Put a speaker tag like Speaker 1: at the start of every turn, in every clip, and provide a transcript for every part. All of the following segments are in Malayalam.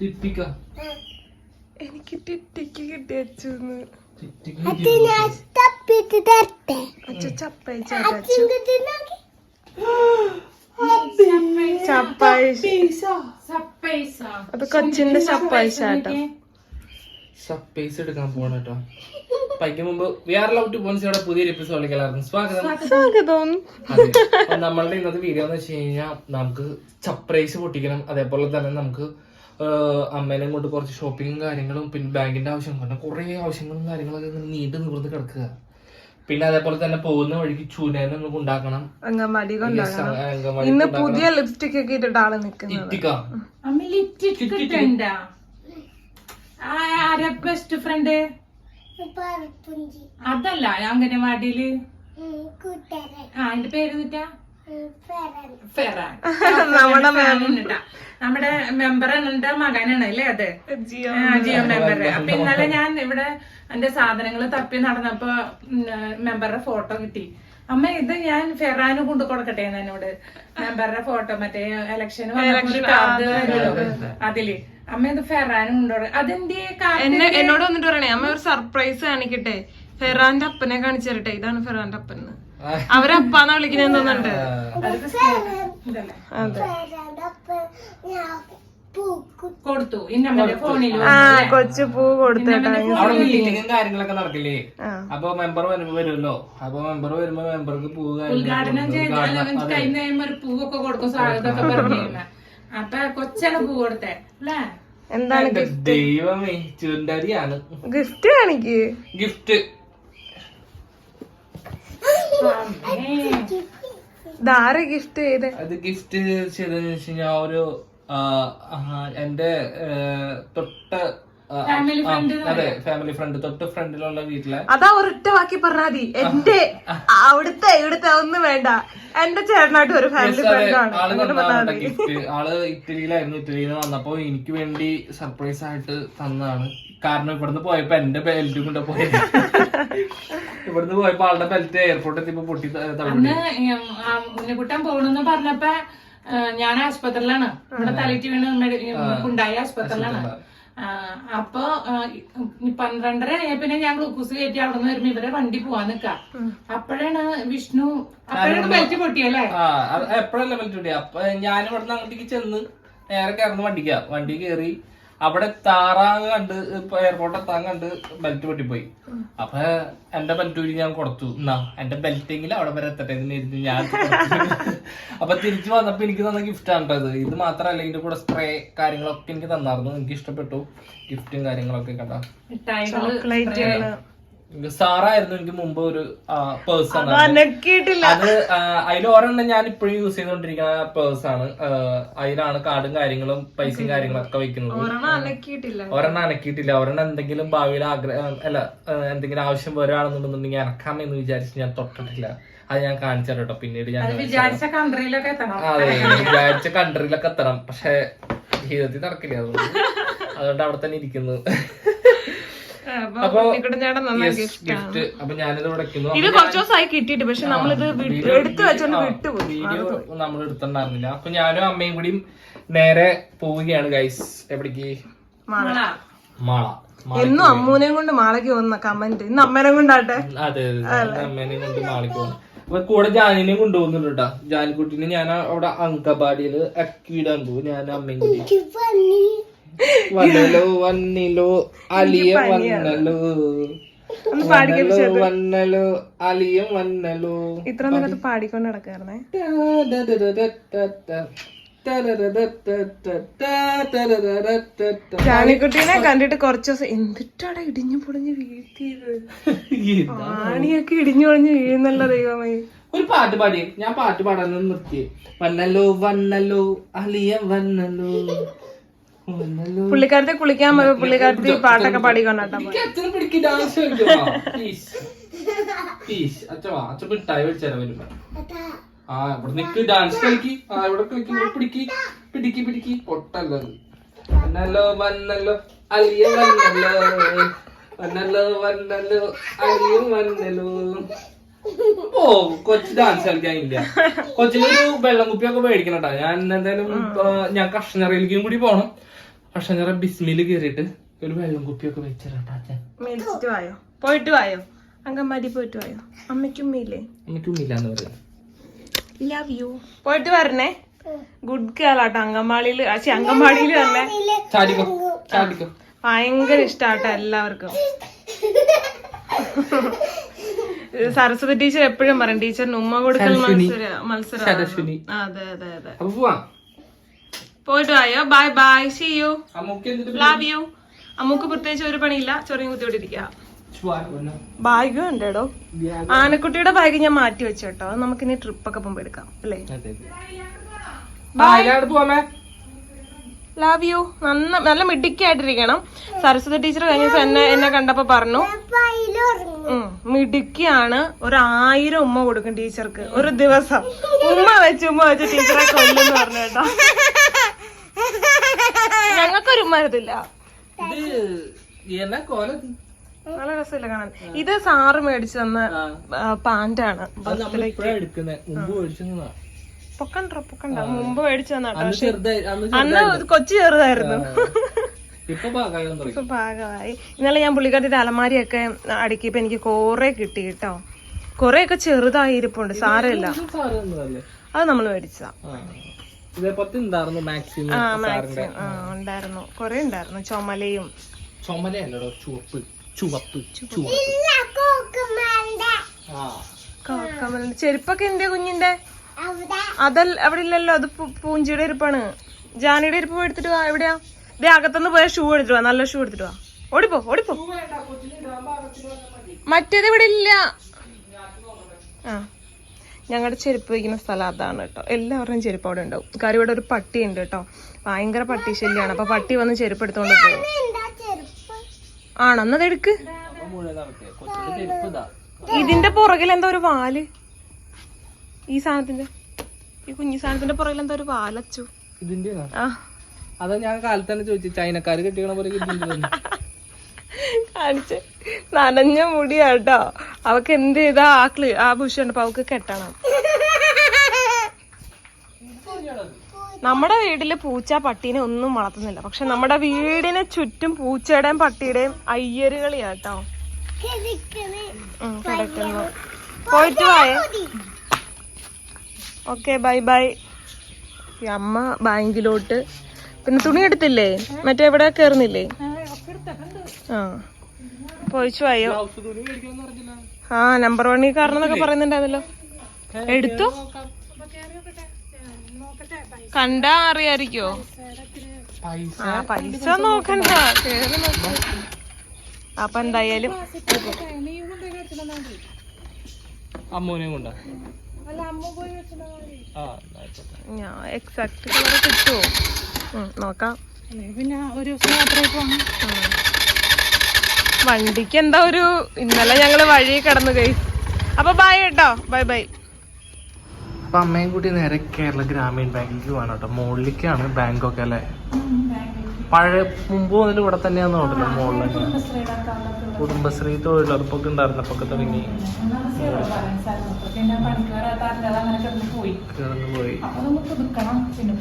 Speaker 1: തിറ്റിക്ക
Speaker 2: എനിക്ക് ടിറ്റിക്ക് കിട്ടി അച്ഛന്ന്
Speaker 1: തിറ്റിക്ക്
Speaker 3: അത് ഞാൻ തപ്പിട്ട് തരട്ടെ.
Speaker 2: അച്ചു ചപ്പയച്ച അച്ചു
Speaker 3: ഇങ്ങോട്ട്
Speaker 2: ചപ്പായശ
Speaker 4: സപ്പൈസ
Speaker 2: അത് കൊച്ചിന്റെ ചപ്പായശ കേട്ടോ
Speaker 1: സപ്പേസ് എടുക്കാൻ പോകണം കേട്ടോ. പൈക്ക് മുമ്പ് വി ആർ ലവ് ടു പോൺസിയുടെ പുതിയൊരു എപ്പിസോഡിലേക്ക് എല്ലാവർക്കും സ്വാഗതം. നമ്മളുടെ ഇന്നത്തെ വീഡിയോ എന്ന് വെച്ച് കഴിഞ്ഞാൽ നമുക്ക് സർപ്രൈസ് പൊട്ടിക്കണം. അതേപോലെ തന്നെ നമുക്ക് അമ്മേനെ കൊണ്ട് കുറച്ച് ഷോപ്പിങ്ങും കാര്യങ്ങളും പിന്നെ ബാങ്കിന്റെ ആവശ്യം പിന്നെ കുറെ ആവശ്യങ്ങളും കാര്യങ്ങളൊക്കെ നീണ്ടു നിവർന്ന് കിടക്കുക. പിന്നെ അതേപോലെ തന്നെ പോകുന്ന വഴിക്ക് ചൂനേനെ നമുക്ക് ഉണ്ടാക്കണം.
Speaker 2: അങ്കമാടി
Speaker 1: Yes,
Speaker 2: കൊണ്ടാകണം
Speaker 1: അ-
Speaker 2: ഇന്ന് പുതിയ ലിപ്സ്റ്റിക് ഒക്കെ
Speaker 4: ഇട്ടിട്ടാണ് നിൽക്കുന്നത്. ആരാ ബെസ്റ്റ് ഫ്രണ്ട് അതല്ല
Speaker 3: അംഗനവാടിയിൽ
Speaker 4: ആ അതിന്റെ പേര് എന്നിട്ടാ?
Speaker 3: ഫെറൻ
Speaker 4: ഫെറാൻ
Speaker 2: നമ്മുടെ.
Speaker 4: നമ്മുടെ മെമ്പർ എന്നിട്ട് മകനാണ് അല്ലേ അത്?
Speaker 2: ജിയോ
Speaker 4: മെമ്പർ അപ്പൊ ഇന്നലെ ഞാൻ ഇവിടെ എന്റെ സാധനങ്ങൾ തപ്പി നടന്നപ്പോ മെമ്പറുടെ ഫോട്ടോ കിട്ടി. അമ്മ ഇത് ഞാൻ ഫെറാന് കൊണ്ടു കൊടുക്കട്ടെ എന്ന് എന്നോട്. മെമ്പറുടെ ഫോട്ടോ മറ്റേ എലക്ഷൻ അതിൽ. അമ്മ ഇത് ഫെറാനും കൊണ്ടു അതെന്തേ
Speaker 2: എന്നെ എന്നോട് വന്നിട്ട് പറയണേ അമ്മ ഒരു സർപ്രൈസ് കാണിക്കട്ടെ. ഫെറാന്റെ അപ്പനെ കാണിച്ചു തരട്ടെ. ഇതാണ് ഫെറാന്റെ അപ്പൻ അവരപ്പാന്നാ അപ്പാന്ന തോന്നുന്നുണ്ട് അതെ.
Speaker 4: കൊടുത്തു.
Speaker 2: ആ കൊച്ചു പൂ കൊടുത്തേട്ടാ
Speaker 1: അവിടെ കാര്യങ്ങളൊക്കെ നടക്കില്ലേ. അപ്പൊ മെമ്പർ വരുമ്പോ വരുമല്ലോ. അപ്പൊ മെമ്പർ വരുമ്പോ മെമ്പർക്ക് പൂ
Speaker 4: ഒരു പൂവൊക്കെ കൊടുക്കും സ്വാഗതമൊക്കെ അപ്പൊ കൊച്ചാണ് പൂ കൊടുത്തേ? അല്ലേ?
Speaker 2: എന്താണ്
Speaker 1: ദൈവമേ ചുണ്ടരിയാണ്.
Speaker 2: ഗിഫ്റ്റ് കാണിക്ക്.
Speaker 1: ഗിഫ്റ്റ്.
Speaker 2: ധാര ഗിഫ്റ്റ് ചെയ്ത്?
Speaker 1: അത് ഗിഫ്റ്റ് ചെയ്തെന്ന് വെച്ച് കഴിഞ്ഞാൽ ഒരു എന്റെ തൊട്ട് അതെ ഫാമിലി ഫ്രണ്ട് തൊട്ട് ഫ്രണ്ടിലുള്ള വീട്ടിലെ.
Speaker 2: അതാ ഒരൊറ്റ വാക്കി പറഞ്ഞാൽ മതി. എന്റെ അവിടുത്തെ ഇവിടുത്തെ ഒന്നും വേണ്ട. എന്റെ ചേട്ടനായിട്ട് ഒരു ഫാമിലി
Speaker 1: ഫ്രണ്ടാണ്
Speaker 2: ഫ്രണ്ട് ആണ്.
Speaker 1: ഗിഫ്റ്റ് ആൾ ഇറ്റലിയിലായിരുന്നു. ഇറ്റലിയിൽ നിന്ന് വന്നപ്പോ എനിക്ക് വേണ്ടി സർപ്രൈസ് ആയിട്ട് തന്നതാണ്. കാരണം ഇവിടുന്ന് പോയപ്പോ എന്റെ ബെൽറ്റും കൊണ്ട് പോയത് ഇവിടുന്ന് പോയപ്പോ ആളുടെ ബെൽറ്റ് എയർപോർട്ടിൽ എത്തിയപ്പോ പൊട്ടി പോകണെന്ന്
Speaker 4: അന്ന് ഉണ്ണിക്കുട്ടൻ പോണെന്ന് പറഞ്ഞപ്പ ഞാൻ ആശുപത്രിയിലാണ് ഇവിടെ തലയിട്ട് വീണ് ഉണ്ടായ ആസ്പത്രിയിലാണ്. ആ, അപ്പൊ പന്ത്രണ്ടര ആയ പിന്നെ ഞാൻ ഗ്ലൂക്കോസ് കയറ്റി അവിടെ നിന്ന് വരുമ്പോ ഇവരെ വണ്ടി പോവാൻ നിക്ക. അപ്പോഴാണ് വിഷ്ണു അപ്പോഴാണ് ബെൽറ്റ് പൊട്ടിയല്ലേ?
Speaker 1: എപ്പോഴല്ല ബെൽറ്റ് പൊട്ടിയ? അപ്പൊ ഞാൻ ഇവിടുന്ന് അങ്ങോട്ടേക്ക് ചെന്ന് നേരെ കയറുന്ന വണ്ടിക്കാ. വണ്ടി കയറി അവിടെ താറാവ് കണ്ട് ഇപ്പൊ എയർപോർട്ട് എത്താൻ കണ്ട് ബെൽറ്റ് പൊട്ടിപ്പോയി. അപ്പൊ എന്റെ ബെൽറ്റ് ഞാൻ കൊടുത്തു. എന്നാ എന്റെ ബെൽറ്റ് എങ്കിലും അവിടെ വരെ എത്തട്ടെ എന്ന് കരുതി ഞാൻ. അപ്പൊ തിരിച്ചു വന്നപ്പോ എനിക്ക് തന്ന ഗിഫ്റ്റ് ആണ് ഇത്. ഇത് മാത്രല്ല ഇതിന്റെ കൂടെ സ്പ്രേ കാര്യങ്ങളൊക്കെ എനിക്ക് തന്നായിരുന്നു. എനിക്ക് ഇഷ്ടപ്പെട്ടു ഗിഫ്റ്റും കാര്യങ്ങളൊക്കെ കണ്ട. സാറായിരുന്നു എനിക്ക് മുമ്പ് ഒരു
Speaker 2: അനക്കിയിട്ടില്ല.
Speaker 1: അത് അതിൽ ഒരെണ്ണം ഞാൻ ഇപ്പോഴും യൂസ് ചെയ്തോണ്ടിരിക്കുന്ന പേഴ്സ് ആണ്. അതിലാണ് കാർഡും കാര്യങ്ങളും പൈസയും കാര്യങ്ങളും ഒക്കെ വെക്കുന്നത്.
Speaker 2: ഒരെണ്ണം അനക്കിയിട്ടില്ല.
Speaker 1: ഒരെണ്ണം എന്തെങ്കിലും ഭാവിയിൽ ആഗ്രഹം അല്ല എന്തെങ്കിലും ആവശ്യം വരാണെന്നുണ്ടെന്നുണ്ടെങ്കിൽ അനക്കാം എന്ന് വിചാരിച്ച് ഞാൻ തൊട്ടിട്ടില്ല. അത് ഞാൻ കാണിച്ചു കേട്ടോ പിന്നീട് ഞാൻ.
Speaker 4: വിചാരിച്ച കൺട്രിയിലൊക്കെ
Speaker 1: അതെ വിചാരിച്ച കൺട്രിയിലൊക്കെ എത്തണം. പക്ഷെ ജീവിതത്തിൽ നടക്കില്ല അതുകൊണ്ട്. അതുകൊണ്ട് അവിടെ തന്നെ ഇരിക്കുന്നു.
Speaker 2: അപ്പൊ ഗിഫ്റ്റ്
Speaker 1: ഗിഫ്റ്റ് അപ്പൊ ഞാനിത് ഇവിടെ
Speaker 2: ഇത് കുറച്ച് ദിവസമായി കിട്ടിയിട്ട് പക്ഷെ നമ്മളിത് വിട്ട്- എടുത്തു വെച്ചോണ്ട് വിട്ടുപോയി.
Speaker 1: വീഡിയോ നമ്മൾ എടുത്തിട്ടുണ്ടായിരുന്നില്ല. അപ്പൊ ഞാനും അമ്മയും കൂടിയും നേരെ പോവുകയാണ് ഗൈസ് എവിടേക്ക്?
Speaker 2: മാള.
Speaker 1: മാള. മാള-
Speaker 2: എന്നും അമ്മൂനെയും കൊണ്ട് മാളയ്ക്ക് വന്ന കമന്റ്. ഇന്ന് അമ്മേനെ കൊണ്ടാട്ടെ?
Speaker 1: അതെ അമ്മേനെ കൊണ്ട് മാളയ്ക്ക് പോകുന്നു. അപ്പൊ കൂടെ ജാനിനെയും കൊണ്ടുപോകുന്നുണ്ട് കേട്ടോ. ജാനിക്കുട്ടിനെ ഞാൻ അവിടെ അങ്കബാടിയിൽ അക്കിയിടാൻ പോകും. ഞാൻ അമ്മയും കൂടി.
Speaker 3: പന്നി
Speaker 1: വന്നല്ലോ വന്നിലോ അലിയ വന്നലോ വന്നലോ അലിയ വന്നലോ
Speaker 2: ഇത്ര നേരത്ത് പാടിക്കൊണ്ട് നടക്കായിരുന്നേ ജാനിക്കുട്ടീനെ കണ്ടിട്ട് കുറച്ച് ദിവസം എന്തിട്ടാടാ ഇടിഞ്ഞു പൊളിഞ്ഞ് വീഴ്ത്തിയത് ആണിയൊക്കെ ഇടിഞ്ഞു പൊളിഞ്ഞ് വീഴുന്നല്ല ദൈവമായി
Speaker 1: ഒരു പാട്ട് പാടി ഞാൻ പാട്ട് പാടാൻ നിർത്തി വന്നല്ലോ വന്നല്ലോ അലിയ വന്നല്ലോ
Speaker 2: പുള്ളിക്കാരത്തെ കുളിക്കാൻ പോയി പുള്ളിക്കാരത്തി പാട്ടൊക്കെ പാടി പോയി
Speaker 1: എനിക്ക് അച്ഛനെ മിഠായി വെച്ചാൽ വരുമ്പോ? ആ ഇവിടെ നിക്ക് ഡാൻസ് കളിക്ക്. ആ ഇവിടെ കളിക്ക് ഇവിടെ പിടിക്ക്. പിടിക്ക് പിടിക്ക്. വന്നല്ലോ വന്നല്ലോ. അലിയ വന്നല്ലോ. വന്നല്ലോ വന്നല്ലോ. അലിയ വന്നല്ലോ. ഓ കൊച്ചു ഡാൻസ് കളിക്കാനില്ല ഇല്ല. ഒരു വെള്ളം കുപ്പിയൊക്കെ മേടിക്കണം കേട്ടോ ഞാൻ എന്തായാലും ഇപ്പൊ ഞാൻ കഷ്ണറിയിലേക്കും കൂടി പോണം. പക്ഷെ ഞാൻ ബിസ്മിൽ കയറിയിട്ട് ഒരു വെള്ളം കുപ്പിയൊക്കെ വെച്ചിട്ടാ
Speaker 2: മേടിച്ചിട്ട് വായോ? പോയിട്ട് വായോ? അങ്കമാടി പോയിട്ട് വായോ? അമ്മയ്ക്കുമ്മയില്ലേ
Speaker 1: എന്ന് ഉമ്മില്ലാന്ന് പറയാം
Speaker 2: ലവ് യു പോയിട്ട് വരണേ. ഗുഡ് ഗേൾ ആട്ടോ അങ്കമാളിയിൽ ആച്ചി അങ്കമാടിയിൽ തന്നെ
Speaker 1: ചാടിക്കോ ചാടിക്കോ.
Speaker 2: ഭയങ്കര ഇഷ്ടാട്ടോ എല്ലാവർക്കും. സരസ്വതി ടീച്ചർ എപ്പോഴും പറയും ടീച്ചറിന് ഉമ്മ കൊടുക്കൽ മത്സര മത്സരം
Speaker 1: സരസ്വതി.
Speaker 2: അതെ അതെ അതെ. പോയിട്ട് വായോ bye bye see you love you അമ്മയ്ക്ക് പ്രത്യേകിച്ച് ഒരു പണിയില്ല. ചൊറിയും കുത്തിയോട്ടിരിക്കുക
Speaker 1: ചുവാ-
Speaker 2: ബാഗ് ഉണ്ടോ ആനക്കുട്ടിയുടെ ബാഗ് ഞാൻ മാറ്റി വെച്ചോട്ടോ. നമുക്കിനി ട്രിപ്പ് ഒക്കെ പോകുമ്പോ എടുക്കാം. അല്ലേ.
Speaker 1: പോവാമേ
Speaker 2: ലവ് യു നന്ന നല്ല മിടുക്കിയായിട്ടിരിക്കണം. സരസ്വതി ടീച്ചർ കഴിഞ്ഞ ദിവസം എന്നെ എന്നെ കണ്ടപ്പോ പറഞ്ഞു. മിടുക്കിയാണ്. ഒരു ആയിരം ഉമ്മ കൊടുക്കും ടീച്ചർക്ക്. ഒരു ദിവസം. ഉമ്മ വെച്ച് ഉമ്മ വെച്ച് ടീച്ചറെ കൊല്ലെന്ന് പറഞ്ഞു കേട്ടോ. ഞങ്ങൾക്കൊരു ഉമ്മ
Speaker 1: വരത്തില്ല
Speaker 2: നല്ല രസമില്ല കാണാൻ. ഇത് സാറ് മേടിച്ചു തന്ന പാന്റാണ്. പൊക്കണ്ട പൊക്കണ്ട മുമ്പ് മേടിച്ചു തന്ന
Speaker 1: അന്ന് ചെറുതായി അന്ന്
Speaker 2: അന്ന് കൊച്ചു ചെറുതായിരുന്നു.
Speaker 1: ഇപ്പൊ
Speaker 2: ഭാഗമായി പാകമായി. ഇന്നലെ ഞാൻ പുള്ളിക്കാരുടെ അലമാരിയൊക്കെ അടുക്കിയപ്പോ എനിക്ക് കൊറേ കിട്ടി കേട്ടോ. കൊറേ ഒക്കെ ചെറുതായി ഇരിപ്പുണ്ട്. സാരമില്ല? അത് നമ്മൾ മേടിച്ചതാ.
Speaker 1: ഉണ്ടായിരുന്നു
Speaker 2: ആ ഉണ്ടായിരുന്നു. കൊറേ ഉണ്ടായിരുന്നു. ചുമലയും.
Speaker 1: ചുമലയല്ലടോ ചുവപ്പ്. ചുവപ്പ്. ചുവപ്പ്.
Speaker 2: ചെരുപ്പൊക്കെ എന്റെ കുഞ്ഞിന്റെ? അതല്ല അവിടെ ഇല്ലല്ലോ അത് പൂഞ്ചിയുടെ ഇരിപ്പാണ്. ജാനിയുടെ ഇരിപ്പ് പോയി എടുത്തിട്ട് വാ എവിടെയാ? ദേ അകത്തുനിന്ന് പോയ ഷൂ എടുത്തിട്ട് വാ നല്ല ഷൂ എടുത്തിട്ട് വാ. ഓടിപ്പോ ഓടിപ്പോ. മറ്റേത് ഇവിടെ ഇല്ല. ആ. ഞങ്ങളുടെ ചെരുപ്പ് വയ്ക്കുന്ന സ്ഥലം അതാണ് കേട്ടോ എല്ലാവരുടെയും ചെരുപ്പ് അവിടെ ഉണ്ടാവും. കാര്യം ഇവിടെ ഒരു പട്ടി ഉണ്ട് കേട്ടോ ഭയങ്കര പട്ടി ശല്യമാണ് അപ്പൊ പട്ടി വന്ന് ചെരുപ്പ് എടുത്തോണ്ട് പോകും
Speaker 3: എന്താ ചെറുപ്പം
Speaker 2: ആണോ? എന്നത് എടുക്ക് ഇതിന്റെ പുറകിൽ എന്താ ഒരു വാൽ. ഈ സാധനത്തിന്റെ ഈ കുഞ്ഞു സാധനത്തിന്റെ പുറകിൽ എന്താ ഒരു പാലച്ചു
Speaker 1: ഇതിന്റെ അതാ ഞാൻ കാലത്ത് തന്നെ ചോദിച്ചു ചൈനക്കാര് കെട്ടിക്കണ പോലെ.
Speaker 2: കാണിച്ച്. നനഞ്ഞ മുടിയാട്ടോ. അവക്ക് എന്ത് ചെയ്താ? ആ ക്ലി ആ ഭൂഷണ്ടപ്പോ അവക്ക് കെട്ടണം. നമ്മുടെ വീട്ടിൽ പൂച്ച പട്ടീനെ ഒന്നും വളർത്തുന്നില്ല. പക്ഷെ നമ്മുടെ വീടിന് ചുറ്റും പൂച്ചയുടെയും പട്ടിയുടെയും അയ്യരുകളിയാട്ടോ. കിടക്കുന്നു. പോയിട്ട് വായേ. Okay bye bye. അമ്മ ബാങ്കിലോട്ട്. പിന്നെ തുണി എടുത്തില്ലേ? മറ്റേ എവിടെ കയറുന്നില്ലേ ആ. പോയിച്ചു
Speaker 1: പറഞ്ഞില്ല
Speaker 2: ആ നമ്പർ വണ്ണി കാരണം എന്നൊക്കെ പറയുന്നുണ്ടായിരുന്നല്ലോ. എടുത്തു? കണ്ടാ അറിയായിരിക്കോ? ആ പൈസ നോക്കണ്ട. അപ്പൊ എന്തായാലും
Speaker 1: അമ്മൂനെ കൊണ്ടാ.
Speaker 2: ഞാൻ എക്സാക്ട് കളർ കിട്ടുമോ ഉം, നോക്കാം.
Speaker 4: പിന്നെ ഒരു ദിവസം യാത്ര പോകണം
Speaker 2: വണ്ടിക്ക് എന്താ ഒരു ഇന്നലെ ഞങ്ങൾ വഴി കടന്നു കൈ അപ്പൊ ബൈ കേട്ടോ. ബൈ ബൈ
Speaker 1: അപ്പൊ അമ്മയും കൂട്ടി നേരെ കേരള ഗ്രാമീൺ ബാങ്കിലേക്ക് പോകണം കേട്ടോ. മുകളിലേക്കാണ് ബാങ്കൊക്കെ അല്ലേ? പഴയ മുമ്പ് മുതൽ ഇവിടെ തന്നെയാന്ന് തോന്നുന്നു മുകളിൽ കുടുംബശ്രീ തൊഴിലുറപ്പൊക്കെ തുടങ്ങി.
Speaker 4: വരാത്ത ആൾക്കാർ അങ്ങനെ കിടന്ന് പോയി.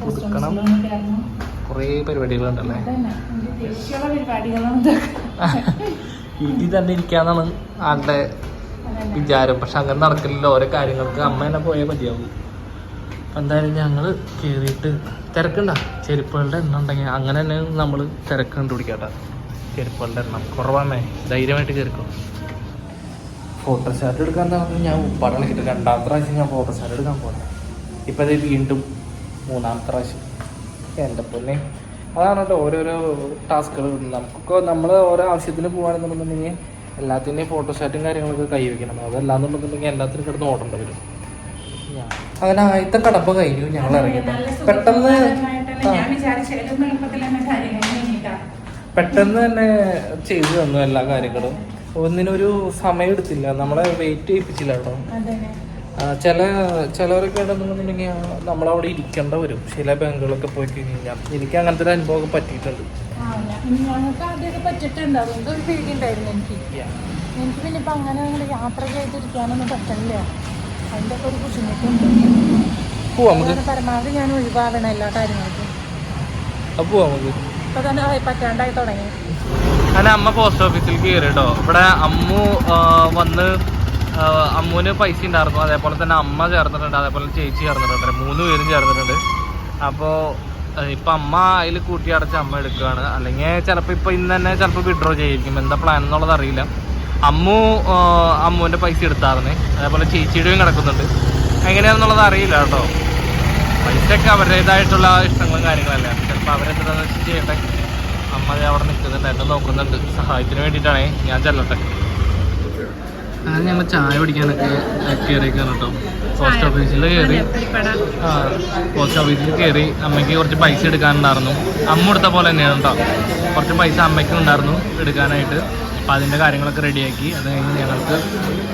Speaker 4: പുതുക്കണം.
Speaker 1: കുറേ പരിപാടികളുണ്ടല്ലേ?
Speaker 4: ഇനി
Speaker 1: വീട്ടിൽ തന്നെ ഇരിക്കാന്നാണ് ആളുടെ വിചാരം. പക്ഷെ അങ്ങനെ നടക്കില്ലല്ലോ. ഓരോ കാര്യങ്ങൾക്ക് അമ്മ തന്നെ പോയാൽ മതിയാവും. എന്തായാലും ഞങ്ങൾ കേറിയിട്ട് തിരക്കുണ്ട. ചെരുപ്പുകളുടെ എണ്ണം ഉണ്ടെങ്കിൽ അങ്ങനെ തന്നെ നമ്മൾ തിരക്ക് കണ്ടുപിടിക്കട്ടെ. ചെരുപ്പുകളുടെ എണ്ണം കുറവാണേ ധൈര്യമായിട്ട് കയറിക്കോ ഫോട്ടോ സ്റ്റാറ്റ് എടുക്കാൻ തന്നെ ഞാൻ ഉപ്പാടാണ് കിട്ടും. രണ്ടാമത്തെ പ്രാവശ്യം ഞാൻ ഫോട്ടോ സ്റ്റാറ്റ് എടുക്കാൻ പോകണം ഇപ്പം അത് വീണ്ടും മൂന്നാമത്തെ പ്രാവശ്യം. എന്റെ പൊന്നെ. അതാണ് കേട്ടോ ഓരോരോ ടാസ്കുകൾ. നമുക്കൊക്കെ നമ്മൾ ഓരോ ആവശ്യത്തിന് പോകുകയാണെന്നുണ്ടെന്നുണ്ടെങ്കിൽ എല്ലാത്തിന്റെയും ഫോട്ടോസ്റ്റാറ്റും കാര്യങ്ങളൊക്കെ കൈവയ്ക്കണം. അതല്ലാന്നുണ്ടെന്നുണ്ടെങ്കിൽ എല്ലാത്തിനും കിടന്ന് ഓടേണ്ടി വരും. ഞാൻ- അങ്ങനെ ആദ്യത്തെ കടപ്പ കഴിഞ്ഞു ഞങ്ങൾ ഇറങ്ങി പെട്ടെന്ന് പെട്ടെന്ന് തന്നെ ചെയ്തു തന്നു എല്ലാ കാര്യങ്ങളും. ഒന്നിനൊരു സമയം എടുത്തില്ല. നമ്മളെ വെയിറ്റ് ചെയ്യിപ്പിച്ചില്ല കേട്ടോ. ചില ചിലവരൊക്കെ ഉണ്ടെന്നുണ്ടെങ്കിൽ നമ്മളവിടെ ഇരിക്കേണ്ട വരും. ചില ബാങ്കുകളൊക്കെ പോയി കഴിഞ്ഞാൽ എനിക്ക് അങ്ങനത്തെ ഒരു അനുഭവം പറ്റിയിട്ടുണ്ട്.
Speaker 4: എനിക്ക്. പിന്നെ ഇപ്പൊ അങ്ങനെ യാത്ര ചെയ്തിരിക്കാനൊന്നും പറ്റണില്ല. അതിന്റെ ഒക്കെ ഒരു ബുദ്ധിമുട്ടുണ്ട്
Speaker 1: പോവാം നമുക്ക്.
Speaker 4: പരമാവധി ഞാൻ ഒഴിവാകണം എല്ലാ കാര്യങ്ങൾക്കും.
Speaker 1: അപ്പോൾ പോവാം നമുക്ക്.
Speaker 4: ഇപ്പൊ തന്നെ പറ്റാണ്ടായി തുടങ്ങി.
Speaker 1: അങ്ങനെ അമ്മ പോസ്റ്റ് ഓഫീസിൽ കയറി കേട്ടോ ഇവിടെ അമ്മു വന്ന് അമ്മുവിന് പൈസ ഉണ്ടായിരുന്നു. അതേപോലെ തന്നെ അമ്മ ചേർന്നിട്ടുണ്ട്. അതേപോലെ ചേച്ചി ചേർന്നിട്ടുണ്ട്. മൂന്ന് പേരും ചേർന്നിട്ടുണ്ട്. അപ്പോൾ ഇപ്പം അമ്മ അതിൽ കൂട്ടി അടച്ച് അമ്മ എടുക്കുകയാണ്. അല്ലെങ്കിൽ ചിലപ്പോൾ ഇപ്പം ഇന്ന് തന്നെ ചിലപ്പോൾ വിഡ്രോ ചെയ്യിക്കും എന്താ പ്ലാൻ എന്നുള്ളത് അറിയില്ല. അമ്മു അമ്മുവിന്റെ പൈസ എടുത്തായിരുന്നേ അതേപോലെ ചേച്ചിയുടെയും കിടക്കുന്നുണ്ട്. എങ്ങനെയാണെന്നുള്ളത് അറിയില്ല കേട്ടോ. പൈസയൊക്കെ അവരുടേതായിട്ടുള്ള ഇഷ്ടങ്ങളും കാര്യങ്ങളല്ലേ. ചിലപ്പോൾ അവരെന്താണെന്ന് വെച്ച് ചെയ്യട്ടെ. അമ്മ അവിടെ നിൽക്കുന്നുണ്ട് എന്നെ നോക്കുന്നുണ്ട്. സഹായത്തിന് വേണ്ടിയിട്ടാണേ ഞാൻ ചെല്ലട്ടെ. അങ്ങനെ ഞങ്ങൾ ചായ പിടിക്കാനൊക്കെ കയറിയേക്കാണ് കേട്ടോ. പോസ്റ്റ് ഓഫീസിൽ കയറി ആ പോസ്റ്റ് ഓഫീസിൽ കയറി അമ്മയ്ക്ക് കുറച്ച് പൈസ എടുക്കാനുണ്ടായിരുന്നു. അമ്മ എടുത്ത പോലെ തന്നെയാണ് കേട്ടോ. കുറച്ച് പൈസ അമ്മയ്ക്കും ഉണ്ടായിരുന്നു എടുക്കാനായിട്ട്. അപ്പോൾ അതിന്റെ കാര്യങ്ങളൊക്കെ റെഡിയാക്കി. അത് കഴിഞ്ഞ് ഞങ്ങൾക്ക്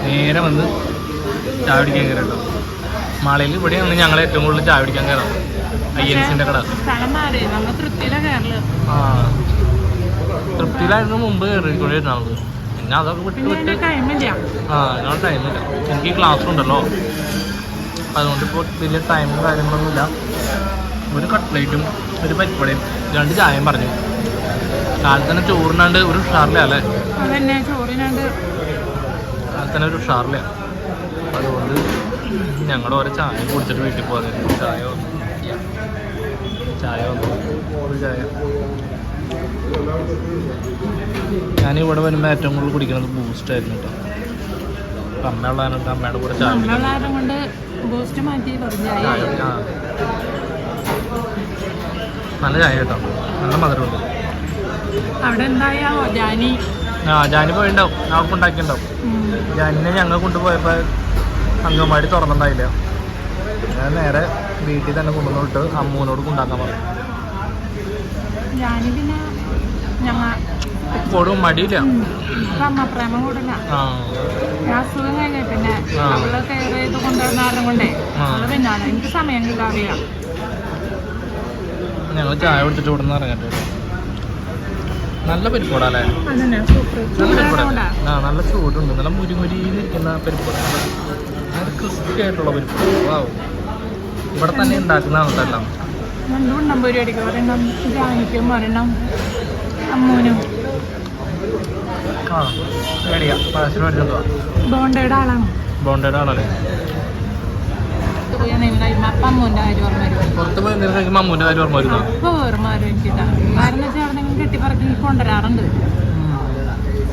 Speaker 1: നേരെ വന്ന് ചായ പിടിക്കാൻ കയറി കേട്ടോ. മാളയിൽ ഇവിടെയാണ് ഞങ്ങൾ ഏറ്റവും കൂടുതൽ ചായ പിടിക്കാൻ കയറാം ഐ എൻ സിന്റെ കട. ആ. തൃപ്തിയിലായിരുന്നു മുമ്പ് കയറിക്കൊണ്ടിരുന്നത് പിന്നെ അതൊക്കെ വിട്ട് വിട്ട് ആ ഞങ്ങൾ ടൈമില്ല. എനിക്ക് ക്ലാസ് ഉണ്ടല്ലോ. അതുകൊണ്ട് ഇപ്പോൾ വലിയ ടൈമും കാര്യങ്ങളൊന്നുമില്ല ഒരു കട്ട്ലേറ്റും ഒരു പരിപ്പടയും. രണ്ട് ചായം പറഞ്ഞു. കാലത്തന്നെ ചോറിനാണ്ട് ഒരു ഉഷാറില്ല അല്ലേ?
Speaker 4: അതന്നെ ചോറിനാണ്ട്.
Speaker 1: കാലത്ത് തന്നെ ഒരു ഉഷാറില്ല. അതുകൊണ്ട് ഞങ്ങൾ ഓരോ ചായ കുടിച്ചിട്ട് വീട്ടിൽ പോകുന്നത് ചായ ചായ വന്നു. ചായ. ഞാനിവിടെ വരുമ്പോൾ ഏറ്റവും കൂടുതൽ കുടിക്കുന്നത് ബൂസ്റ്റ് ആയിരുന്നു കേട്ടോ അമ്മയുള്ളതാണ് അമ്മയുടെ കൂടെ ചായ
Speaker 4: കൊണ്ട് ബൂസ്റ്റ് മാറ്റി
Speaker 1: ചായ. നല്ല ചായ കേട്ടോ. നല്ല മധുരമുണ്ട്.
Speaker 4: അവിടെ എന്തായാ ജാനി?
Speaker 1: ആ ജാനി പോയിണ്ടാവും. അവർക്ക്
Speaker 4: ഉണ്ടാക്കിണ്ടാവും.
Speaker 1: ജാനിനെ ഞങ്ങൾ കൊണ്ടുപോയപ്പോൾ അങ്കമാടി തുറന്നിട്ടുണ്ടായില്ല. ഞാൻ നേരെ വീട്ടിൽ തന്നെ കൊണ്ടുവന്നിട്ട് അമ്മൂനോട് കൊണ്ടാക്കാൻ പറഞ്ഞു ഇപ്പോഴും മടിയില്ല.
Speaker 4: പ്രേമം കൂടില്ല അസുഖം കഴിഞ്ഞ പിന്നെ
Speaker 1: ആ.
Speaker 4: അവൾ കെയർ ചെയ്ത് കൊണ്ടുവന്ന കൊണ്ടേ
Speaker 1: ആ.
Speaker 4: അവൾ പിന്നാലെ എനിക്ക് സമയം കിട്ടാറില്ല.
Speaker 1: ഞങ്ങൾ ചായ കുടിച്ചിട്ട് ഇവിടെ നിന്ന് ഇറങ്ങട്ടെ. നല്ല പരിപ്പോടാ അല്ലേ നല്ല പരിപ്പോടാ ആ നല്ല ചൂടുണ്ട്. നല്ല മുരിമുരിയിലിരിക്കുന്ന പരിപ്പോടാ നല്ല ക്രിസ്പി ആയിട്ടുള്ള പരിപ്പോടാ വാവ് ഇവിടെ തന്നെ ഉണ്ടാക്കുന്നതാണ് കേട്ടോ എല്ലാം.
Speaker 4: രണ്ടും ഉണ്ടമ്പൂരി അടിക്കും ഒരെണ്ണം ജാനിക്കും ഒരെണ്ണം അമ്മൂനും.
Speaker 1: ആ
Speaker 4: ബോണ്ടയുടെ ആളാണ്.
Speaker 1: ബോണ്ടയുടെ ആണല്ലേ
Speaker 4: പോയി എന്തെങ്കിലും കഴിയുമ്പോൾ അപ്പം അമ്മൂന്റെ കാര്യം ഓർമ്മ വരും
Speaker 1: പുറത്ത് പോയി എന്തെങ്കിലും മമ്മൂന്റെ കാര്യം ഓർമ്മ വരുന്നോ?
Speaker 4: അപ്പോൾ ഓർമ്മ വരും എനിക്കിതാ കാരണം വെച്ചാൽ അവിടെ നിന്ന് കെട്ടിപ്പറക്കി കൊണ്ടുവരാറുണ്ട്.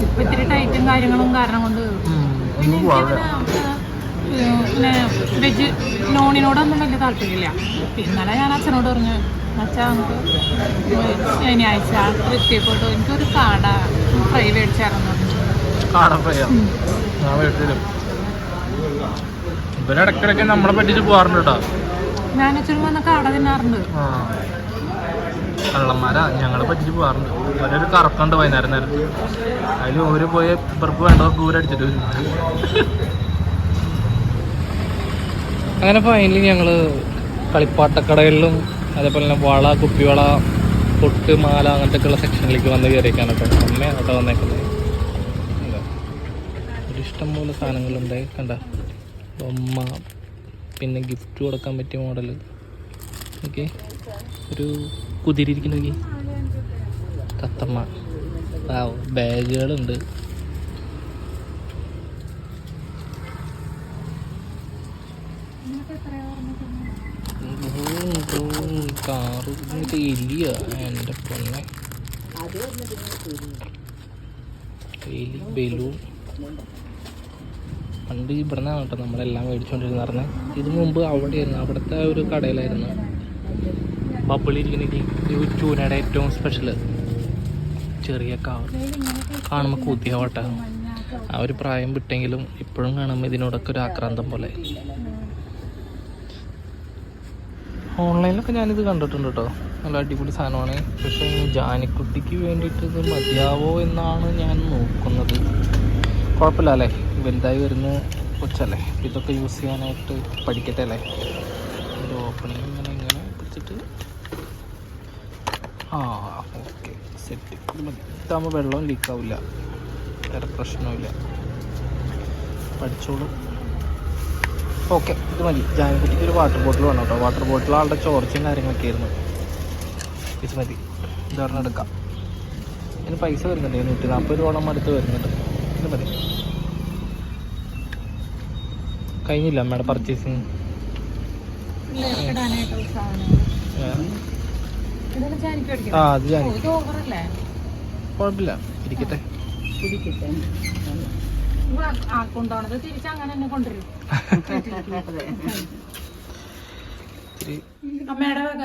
Speaker 4: ഇപ്പൊ ഇത്തിരി ടൈറ്റും കാര്യങ്ങളും കാരണം കൊണ്ട് പിന്നെ വെജ് നോണിനോടൊന്നും വലിയ താല്പര്യമില്ല. ഇന്നലെ ഞാൻ അച്ഛനോട് പറഞ്ഞു അച്ഛാ നമുക്ക് ശനിയാഴ്ച കൃത്യപ്പെട്ടു എനിക്കൊരു കാട ഫ്രൈ മേടിച്ചായിരുന്നു.
Speaker 1: കാട വീട്ടിലും ഇവരിടക്കിടയ്ക്ക് നമ്മളെ പറ്റിച്ച് പോവാറുണ്ട് കേട്ടോ. കള്ളന്മാരാ ഞങ്ങളെ പറ്റിച്ച് പോകാറുണ്ട് ഇവരൊരു കറക്കുണ്ട് വൈകുന്നേരം നേരത്ത് അതിൽ ഓര് പോയി ഇവർക്ക് വേണ്ടതൊക്കെ ഊരടിച്ചിട്ട് വരും. അങ്ങനെ ഫൈനലി ഞങ്ങൾ കളിപ്പാട്ടക്കടകളിലും അതേപോലെ തന്നെ വള കുപ്പിവള പൊട്ട് മാല അങ്ങനത്തെ ഉള്ള സെക്ഷനിലേക്ക് വന്ന് കയറിയേക്കാണ് കേട്ടോ അമ്മയാണ് കേട്ടോ വന്നേക്കുന്നത്. ഒരിഷ്ടം ഇഷ്ടം പോലെ സാധനങ്ങളുണ്ട്. കണ്ട. ബൊമ്മ പിന്നെ ഗിഫ്റ്റ് കൊടുക്കാൻ പറ്റിയ മോഡൽ ഓക്കെ ഒരു കുതിരിയിരിക്കുന്ന കത്തമ്മ ബാഗുകളുണ്ട് കാറ് എലിയ എന്റെ പൊന്നെ എലി ബലൂൺ പണ്ട് ഇവിടെ നിന്നാണ് കേട്ടോ നമ്മളെല്ലാം മേടിച്ചുകൊണ്ടിരുന്ന പറഞ്ഞത് ഇത് മുമ്പ് അവിടെയായിരുന്നു അവിടുത്തെ ഒരു കടയിലായിരുന്നു. ബബിളിരിക്കുന്ന ഈ ചൂനയുടെ ഏറ്റവും സ്പെഷ്യൽ ചെറിയ കാർ കാണുമ്പോൾ കൂത്തിയ വട്ട ആ ഒരു പ്രായം വിട്ടെങ്കിലും ഇപ്പോഴും കാണുമ്പോൾ ഇതിനോടൊക്കെ ഒരു ആക്രാന്തം പോലെ. ഓൺലൈനിലൊക്കെ ഞാനിത് കണ്ടിട്ടുണ്ട് കേട്ടോ. നല്ല അടിപൊളി സാധനമാണ്. പക്ഷേ ജാനിക്കുട്ടിക്ക് വേണ്ടിയിട്ട് ഇത് മതിയാവോ എന്നാണ് ഞാൻ നോക്കുന്നത്. കുഴപ്പമില്ല അല്ലേ വലുതായി വരുന്ന കൊച്ചല്ലേ? ഇതൊക്കെ യൂസ് ചെയ്യാനായിട്ട് പഠിക്കട്ടെ അല്ലേ? ഒരു ഓപ്പണിങ് ഇങ്ങനെ ഇങ്ങനെ പിടിച്ചിട്ട്. ആ ഓക്കെ സെറ്റ് ഇത് ഇതാകുമ്പോൾ വെള്ളം ലീക്കാവില്ല വേറെ പ്രശ്നമില്ല പഠിച്ചോളൂ. ഓക്കെ ഇത് മതി. ജാനിക്കുട്ടിക്ക് ഒരു വാട്ടർ ബോട്ടിൽ വേണം കേട്ടോ വാട്ടർ ബോട്ടിൽ ആളുടെ ചോർച്ചയും കാര്യങ്ങളൊക്കെ ആയിരുന്നു. ഇത് മതി. ഇതൊരെണ്ണം എടുക്കാം. ഇതിന് പൈസ വരുന്നുണ്ട്. നൂറ്റി നാൽപ്പത് രൂപയോളം അടുത്ത് വരുന്നുണ്ട്. ഇത് മതി. കഴിഞ്ഞില്ല അമ്മയുടെ പർച്ചേസിങ് ആ അത് ഞാൻ കുഴപ്പമില്ല. ഇരിക്കട്ടെ.
Speaker 4: ആ കൊണ്ടുപോണത് തിരിച്ച് അങ്ങനെ തന്നെ കൊണ്ടുവരും. അമ്മയുടെ വക.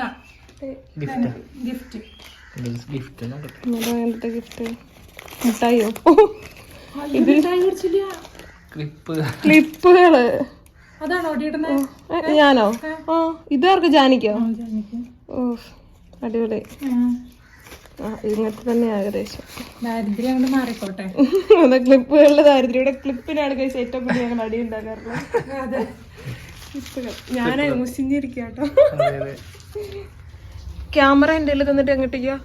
Speaker 1: ഗിഫ്റ്റ്
Speaker 4: ഗിഫ്റ്റ്
Speaker 1: ഗിഫ്റ്റ്
Speaker 2: ഗിഫ്റ്റ് മിഠായിയോ? ക്ലിപ്പുകൾ. ഞാനോ? ആ. ഇതാർക്ക് ജാനിക്കോ? ഓ അടിപൊളി. ആ. ഇങ്ങനത്തെ തന്നെ ഏകദേശം.
Speaker 4: ദാരിദ്ര്യം കൊണ്ട് മാറിക്കോട്ടെ.
Speaker 2: ക്ലിപ്പുകളുടെ ദാരിദ്ര്യം ഇവിടെ ക്ലിപ്പിനാണ് കഴിച്ച ഏറ്റവും കൂടുതൽ ഞങ്ങൾ അടി ഉണ്ടാക്കാറുള്ളത് ക്ലിപ്പുകൾ. ഞാൻ മുസിഞ്ഞിരിക്കാട്ടോ ക്യാമറ എന്റെ കയ്യിൽ തന്നിട്ട് എങ്ങോട്ടേക്കാ?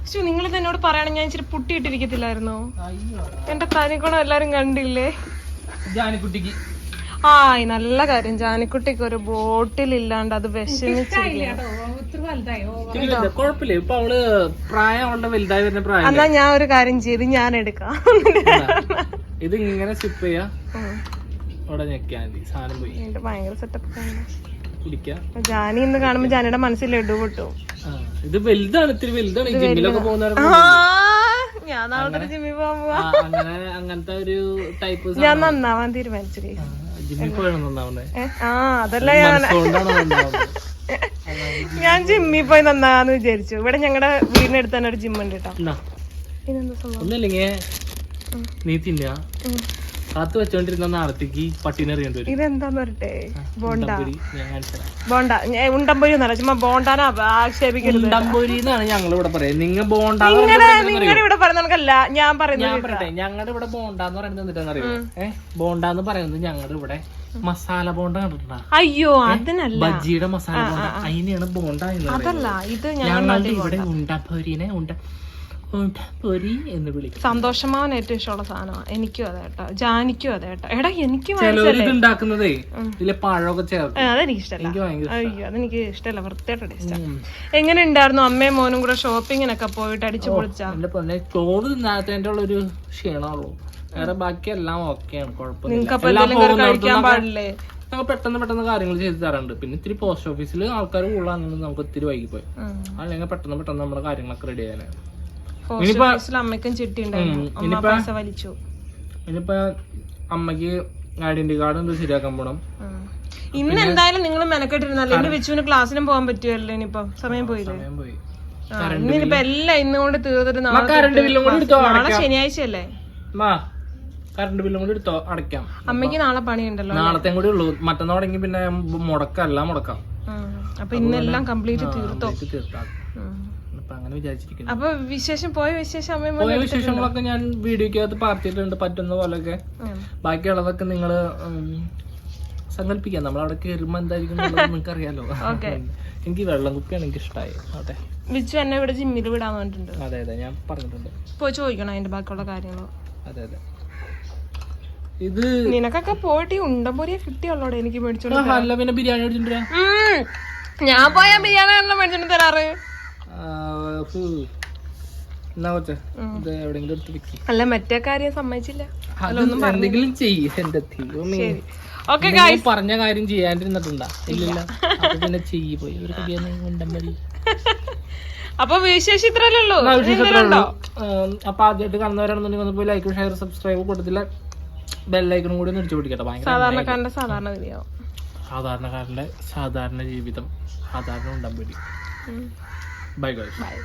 Speaker 2: പക്ഷെ നിങ്ങൾ എന്നോട് പറയണം ഞാൻ ഇച്ചിരി പുട്ടിയിട്ടിരിക്കത്തില്ലായിരുന്നോ?
Speaker 1: അയ്യോ.
Speaker 2: എന്റെ തനിക്കുണം എല്ലാരും കണ്ടില്ലേ?
Speaker 1: ജാനിക്കുട്ടിക്ക്.
Speaker 2: ആ നല്ല കാര്യം. ജാനിക്കുട്ടിക്ക് ഒരു ബോട്ടിൽ ഇല്ലാണ്ട് അത് വിഷമിച്ചിരിക്കുക
Speaker 4: ഒത്തിരി വലുതായി? ഓ
Speaker 1: ഇത്തിരി വലുതാ. കുഴപ്പമില്ല. ഇപ്പൊ അവൾ പ്രായം അവളുടെ വലുതായി വരുന്ന പ്രായം.
Speaker 2: എന്നാ ഞാൻ ഒരു കാര്യം ചെയ്ത് ഞാൻ എടുക്കാം.
Speaker 1: ഇത് ഇങ്ങനെ സിപ്പ് ചെയ്യാ. അവിടെ ഞെക്കിയാ സാധനം പോയി.
Speaker 2: എന്റെ ഭയങ്കര സെറ്റപ്പ്
Speaker 1: കുടിക്കാം.
Speaker 2: ജാനി ഇന്ന് കാണുമ്പോ ജാനിയുടെ മനസ്സിൽ ലഡു പൊട്ടും.
Speaker 1: ഇത് വലുതാണ് ഇത്തിരി വലുതാണ്. ജിമ്മിലൊക്കെ പോകുന്നവർക്ക്
Speaker 2: ആ ഞാൻ നാളെ ജിമ്മിൽ
Speaker 1: അങ്ങനെ അങ്ങനത്തെ ഒരു ടൈപ്പ്
Speaker 2: ഞാൻ നന്നാവാൻ തീരുമാനിച്ചു guys.
Speaker 1: ജിമ്മിൽ പോയാണ് നന്നാവുന്നത്
Speaker 2: ആ അതല്ല ഞാൻ ഞാൻ ജിമ്മിൽ പോയി നന്നാന്ന് വിചാരിച്ചു. ഇവിടെ ഞങ്ങളുടെ വീടിനടുത്ത് തന്നെ ഒരു ജിം ഉണ്ട് കേട്ടോ
Speaker 1: ഒന്നല്ലെങ്കിൽ നീ തിന്നുക കാത്തു വെച്ചോണ്ടിരുന്ന നാളത്തേക്ക് പട്ടീനെ അറിയേണ്ടി വരും
Speaker 2: ഇതെന്താന്ന് പറയട്ടെ ബോണ്ട.
Speaker 1: ഞാൻ കാണിച്ചുതരാം
Speaker 2: ബോണ്ട. ഞാൻ ഉണ്ടമ്പൊരി എന്നല്ല ചുമ്മാ ബോണ്ടാന ആക്ഷേപിക്കരുത്.
Speaker 1: ഉണ്ടംപൊരി എന്നാണ് ഞങ്ങൾ ഇവിടെ പറയാ നിങ്ങൾ ബോണ്ട
Speaker 2: നിങ്ങളുടെ നിങ്ങളുടെ ഇവിടെ പറയുന്നല്ല ഞാൻ പറയുന്നത്
Speaker 1: ഞാൻ പറയട്ടെ. ഞങ്ങളുടെ ഇവിടെ ബോണ്ട എന്ന് പറയുന്നത് എന്തിട്ടാന്നറിയോ ഏഹ് ബോണ്ട എന്ന് പറയുന്നത് ഞങ്ങളുടെ ഇവിടെ മസാല ബോണ്ട കണ്ടിട്ടുണ്ടാ?
Speaker 2: അയ്യോ അതിനല്ല.
Speaker 1: ബജ്ജിയുടെ മസാല ബോണ്ട. അതിനെയാണ് ബോണ്ട എന്ന് പറയുന്നത്.
Speaker 2: അതല്ല ഇത് ഞാൻ
Speaker 1: ഞങ്ങളുടെ ഇവിടെ ഉണ്ടപ്പൊരിനെ ഉണ്ട ഉണ്ടപ്പൊരി എന്ന് വിളിക്കും.
Speaker 2: സന്തോഷമാവൻ ഏറ്റവും ഇഷ്ടമുള്ള സാധനമാണ് എനിക്കും അതെ കേട്ടോ. ജാനിക്കും അതെ കേട്ടോ. എടാ എനിക്ക്
Speaker 1: ഉണ്ടാക്കുന്നതേ ഇതിലെ പഴമൊക്കെ ചേർത്ത്.
Speaker 2: അതെനിക്ക് ഇഷ്ടമല്ല അയ്യോ അതെനിക്ക് ഇഷ്ടമല്ല വൃത്തിയായിട്ട് ഇഷ്ടം. എങ്ങനെ ഉണ്ടായിരുന്നു അമ്മയും മോനും കൂടെ ഷോപ്പിങ്ങിനൊക്കെ പോയിട്ട് അടിച്ചു പൊളിച്ചാ
Speaker 1: ചോറ് തിന്നാത്തതിന്റെ ഉള്ള ഒരു ക്ഷീണമുള്ളൂ വേറെ ബാക്കി എല്ലാം ഓക്കെയാണ്
Speaker 2: അപ്പൊ
Speaker 1: എല്ലാം
Speaker 2: എന്തെങ്കിലും കഴിക്കാൻ പാടില്ലേ?
Speaker 1: ഞങ്ങൾ പെട്ടെന്ന് പെട്ടെന്ന് കാര്യങ്ങൾ ചെയ്തു തരാറുണ്ട്. പിന്നെ ഇത്തിരി പോസ്റ്റ് ഓഫീസിൽ ആൾക്കാർ കൂടുതലാണെങ്കിൽ നമുക്ക് ഇത്തിരി
Speaker 2: വൈകിപ്പോയി.
Speaker 1: അല്ലെങ്കിൽ പെട്ടെന്ന് പെട്ടെന്ന് നമ്മുടെ കാര്യങ്ങളൊക്കെ റെഡി ചെയ്യാനാണ്
Speaker 2: ഓഫീസിൽ അമ്മയ്ക്കും ചിട്ടി ഉണ്ടായിരുന്നു വലിച്ചു.
Speaker 1: ഇനിയിപ്പോ അമ്മയ്ക്ക് ഐഡന്റി കാർഡ് എന്ത് ശരിയാക്കാൻ പോണം.
Speaker 2: ഇന്ന് എന്തായാലും നിങ്ങൾ മെനക്കെട്ടിരുന്നല്ലോ എന്റെ വിച്ചുവിന് ക്ലാസ്സിനും പോകാൻ പറ്റുമല്ലോ ഇനിയിപ്പോ? സമയം പോയില്ലേ? ആ, എല്ലാം ഇന്ന് കൊണ്ട് തീർത്തിട്ട് നാളെ ശനിയാഴ്ച അല്ലേ
Speaker 1: കറണ്ട് ബില്ലും കൂടി എടുത്തോ? അടയ്ക്കാം.
Speaker 2: അമ്മയ്ക്ക് നാളെ പണിയുണ്ടല്ലോ
Speaker 1: നാളത്തെ കൂടി ഉള്ളൂ. മറ്റന്നാൾ തുടങ്ങി പിന്നെ മുടക്കല്ല മുടക്കാം.
Speaker 2: അപ്പൊ ഇന്നെല്ലാം കംപ്ലീറ്റ് തീർത്തോ?
Speaker 1: ഇത് തീർക്കാം
Speaker 2: വിചാരിച്ചിരിക്കുന്നത്
Speaker 1: അപ്പൊ
Speaker 2: വിശേഷം പോയ വിശേഷം
Speaker 1: പോയ വിശേഷങ്ങളൊക്കെ ഞാൻ വീഡിയോക്കകത്ത് പാർട്ടിയിട്ടുണ്ട് പറ്റുന്ന പോലെയൊക്കെ.
Speaker 2: ഉം.
Speaker 1: ബാക്കിയുള്ളതൊക്കെ നിങ്ങൾ സങ്കല്പിക്കാം. നമ്മൾ അവിടെ കയറുമ്പോ എന്തായിരിക്കും നിങ്ങൾക്ക് അറിയാലോ എനിക്ക് വെള്ളം കുപ്പിയാണ് എനിക്ക് ഇഷ്ടമായി അതെ
Speaker 2: വിച്ചു എന്നെ ഇവിടെ ജിമ്മിൽ വിടാൻ പറഞ്ഞിട്ടുണ്ട്.
Speaker 1: അതെ അതെ ഞാൻ പറഞ്ഞിട്ടുണ്ട്.
Speaker 2: പോയി ചോദിക്കണം അതിന്റെ ബാക്കിയുള്ള കാര്യങ്ങൾ
Speaker 1: അതെ അതെ. ഇത്
Speaker 2: നിനക്കൊക്കെ പോയിട്ട് ഉണ്ടംപൊരിയെ കിട്ടിയുള്ളോടെ എനിക്ക് മേടിച്ചോണ്ട്
Speaker 1: അല്ല പിന്നെ ബിരിയാണി
Speaker 2: മേടിച്ചിട്ടുണ്ട്? ഞാൻ പോയാ ബിരിയാണി ആണല്ലോ മേടിച്ചോണ്ട് തരാറ്.
Speaker 1: വെക്കി.
Speaker 2: അല്ല മറ്റേ കാര്യം സമ്മതിച്ചില്ല.
Speaker 1: അതൊന്നും എന്തെങ്കിലും ചെയ്യ് എന്റെ.
Speaker 2: ഓക്കെ
Speaker 1: നിങ്ങൾ പറഞ്ഞ കാര്യം ചെയ്യാണ്ടിരുന്നിട്ടുണ്ടാ ഇല്ല. പിന്നെ ചെയ്യ് പോയി. ഒരു ഉണ്ടമ്പടി
Speaker 2: അപ്പൊ വിശേഷം ഇത്രല്ലേ ഉള്ളൂ.
Speaker 1: അപ്പൊ ആദ്യമായിട്ട് കാണുന്നവരാണെന്നുണ്ടെങ്കിൽ ഒന്ന് പോയി ലൈക്ക് ഷെയർ സബ്സ്ക്രൈബ് കൊടുത്തില്ല. ബെല്ലൈക്കണും കൂടി ഒന്ന് ഇടിച്ചു പിടിക്കട്ടെ
Speaker 2: സാധാരണക്കാരന്റെ സാധാരണ
Speaker 1: സാധാരണക്കാരന്റെ സാധാരണ ജീവിതം. സാധാരണ ഉണ്ടമ്പടി ബൈ ബൈ
Speaker 2: ബൈ